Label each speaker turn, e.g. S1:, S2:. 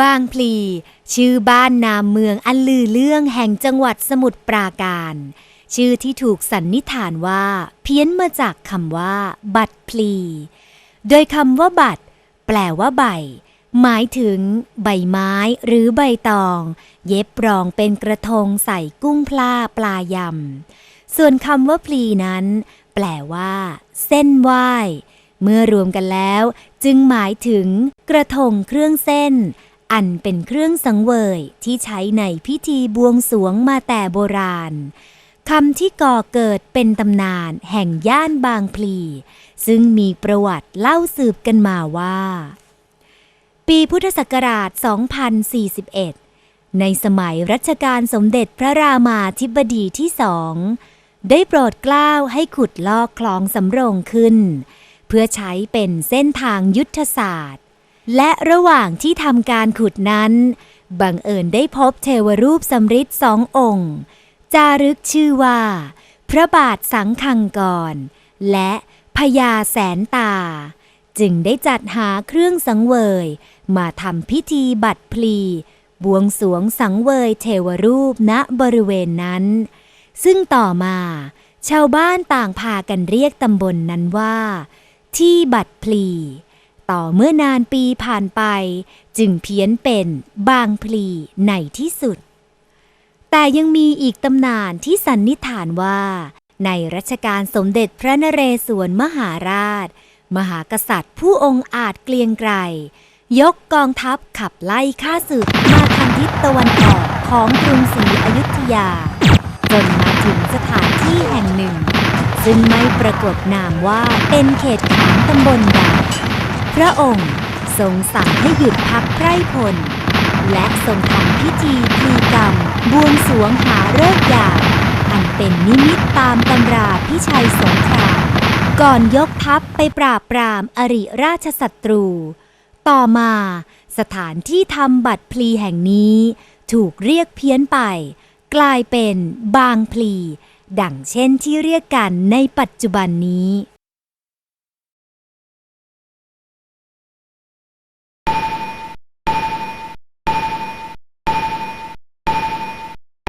S1: บางพลี ชื่อบ้านนามเมืองอันลือเรื่องแห่งจังหวัดสมุทรปราการ ชื่อที่ถูกสันนิษฐานว่า เพี้ยนมาจากคำว่า บัตรพลี โดยคำว่าบัตร แปลว่าใบ หมายถึง ใบไม้หรือใบตอง เย็บรองเป็นกระทงใส่กุ้งพลาปลายำ ส่วนคำว่าพลีนั้น แปลว่า เส้นไหวเมื่อรวมกันแล้ว จึงหมายถึง กระทงเครื่องเส้น อันเป็นเครื่องสังเวยที่ใช้ในพิธีบวงสวงมาแต่โบราณคำที่ก่อเกิดเป็นตำนานแห่งย่านบางพลี ซึ่งมีประวัติเล่าสืบกันมาว่า ปีพุทธศักราช 2041 ในสมัยรัชกาลสมเด็จพระรามาธิบดีที่สอง ได้โปรดกล้าวให้ขุดลอกคลองสำโรงขึ้น เพื่อใช้เป็นเส้นทางยุทธศาสตร์ และระหว่างที่ทำการขุดนั้น บังเอิญได้พบเทวรูปสำริดสององค์ จารึกชื่อว่า พระบาทสังคังกร และพญาแสนตา จึงได้จัดหาเครื่องสังเวย มาทำพิธีบัตรพลี บวงสวงสังเวยเทวรูปณบริเวณนั้น ซึ่งต่อมา ชาวบ้านต่างพากันเรียกตำบลนนั้นว่า ที่บัตรพลี ต่อเมื่อนานปีผ่านไป จึงเพี้ยนเป็นบางพลีในที่สุด แต่ยังมีอีกตำนานที่สันนิษฐานว่า ในรัชกาลสมเด็จพระนเรศวรมหาราช มหากษัตริย์ผู้องค์อาจเกลียงไกรยกกองทัพขับไล่ข้าศึกมาทางทิศตะวันออกของกรุงศรีอยุธยา จนมาถึงสถานที่แห่งหนึ่ง ซึ่งไม่ปรากฏนามว่าเป็นเขตขานตำบลใด พระองค์ทรงสั่งให้หยุดพักไพร่พล และทรงทำพิธีพีกรรม บวงสวงหาเลิกษ์ยามอันเป็นนิมิตตามตำราพิชัยสงครามก่อนยกทัพไปปราบปรามอริราชศัตรู ต่อมาสถานที่ทำบัตรพลีแห่งนี้ ถูกเรียกเพี้ยนไป กลายเป็นบางพลี ดังเช่นที่เรียกกันในปัจจุบันนี้